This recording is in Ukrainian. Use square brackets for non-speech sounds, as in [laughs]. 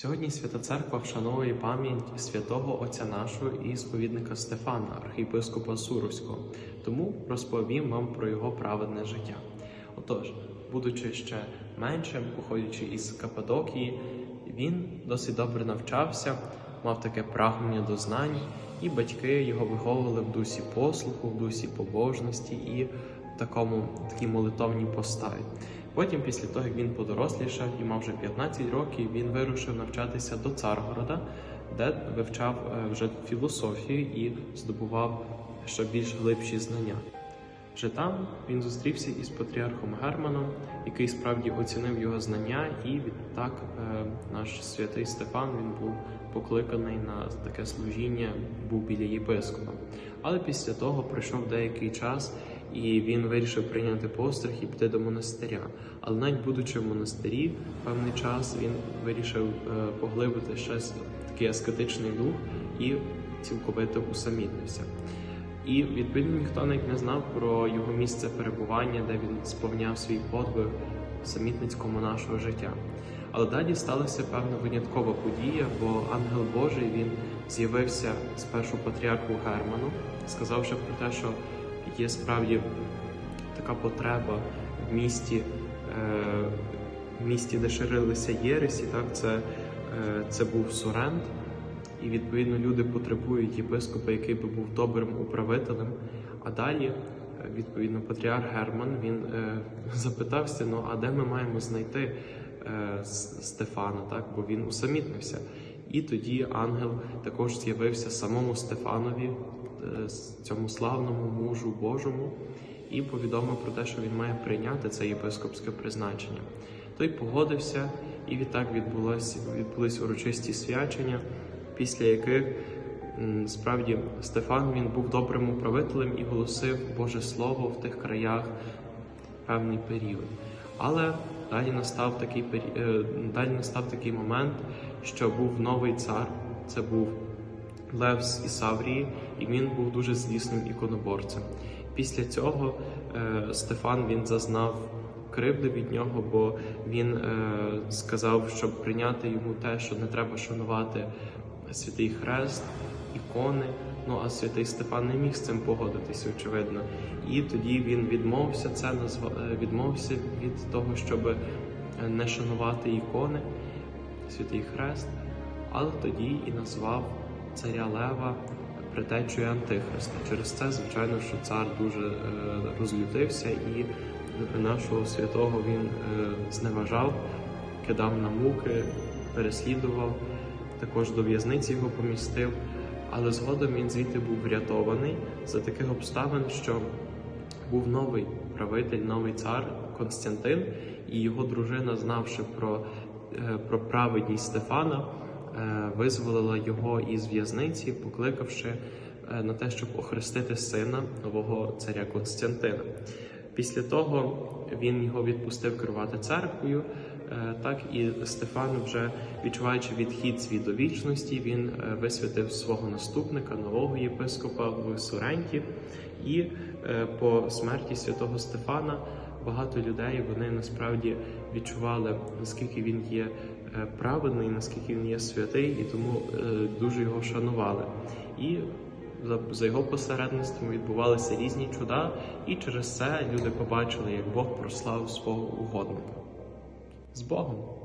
Сьогодні Свята Церква вшановує пам'ять святого Отця нашого і сповідника Стефана, архієпископа Суровського. Тому розповім вам про його праведне життя. Отож, будучи ще меншим, походячи із Каппадокії, він досить добре навчався, мав таке прагнення до знань, і батьки його виховували в дусі послуху, в дусі побожності і такому такій молитовній поставі. Потім, після того, як він подорослішав і мав вже 15 років, він вирушив навчатися до Царгорода, де вивчав е, вже філософію і здобував ще більш глибші знання. Вже там він зустрівся із патріархом Германом, який справді оцінив його знання, і відтак е, наш святий Стефан він був покликаний на таке служіння, був біля єпископа. Але після того пройшов деякий час, і він вирішив прийняти постриг і піти до монастиря. Але навіть будучи в монастирі, певний час він вирішив е, поглибити щось такий аскетичний дух і цілковито усамітнився. І відповідно ніхто навіть не знав про його місце перебування, де він сповняв свій подвиг самітницькому нашого життя. Але далі сталася певна виняткова подія, бо ангел Божий він з'явився спершу патріарху Герману, сказавши про те, що є справді така потреба в місті, е, в місті, де ширилися єресі, так це, е, це був Сорент. І відповідно люди потребують єпископа, який би був добрим управителем. А далі, е, відповідно, патріарх Герман він е, [laughs] запитався: ну а де ми маємо знайти е, Стефана? Так, бо він усамітнився. І тоді ангел також з'явився самому Стефанові, е, цьому славному мужу Божому, і повідомив про те, що він має прийняти це єпископське призначення. Той погодився, і відтак відбулось, відбулись урочисті свячення після яких справді Стефан він був добрим управителем і голосив Боже Слово в тих краях певний період. Але далі настав такий пері- е, далі настав такий момент, що був новий цар, це був Лев з Ісаврії, і він був дуже злісним іконоборцем. Після цього е, Стефан він зазнав кривди від нього, бо він е, сказав, щоб прийняти йому те, що не треба шанувати святий хрест, ікони. Ну а святий Стефан не міг з цим погодитися, очевидно. І тоді він відмовився це е, відмовився від того, щоб е, не шанувати ікони, святий хрест, але тоді і назвав царя Лева притечою Антихриста. Через це, звичайно, що цар дуже е, розлютився і нашого святого він е, зневажав, кидав на муки, переслідував, також до в'язниці його помістив. Але згодом він звідти був врятований за таких обставин, що був новий правитель, новий цар Константин, і його дружина, знавши про, про праведність Стефана, е, визволила його із в'язниці, покликавши е, на те, щоб охрестити сина нового царя Константина. Після того він його відпустив керувати церквою. Е, Так і Стефан, вже відчуваючи відхід свій до вічності, він е, висвятив свого наступника, нового єпископа в Соренті. І е, по смерті святого Стефана багато людей вони насправді відчували, наскільки він є е, праведний, наскільки він є святий, і тому е, дуже його шанували. І за, за його посередництвом відбувалися різні чуда, і через це люди побачили, як Бог прослав свого угодника. З Богом!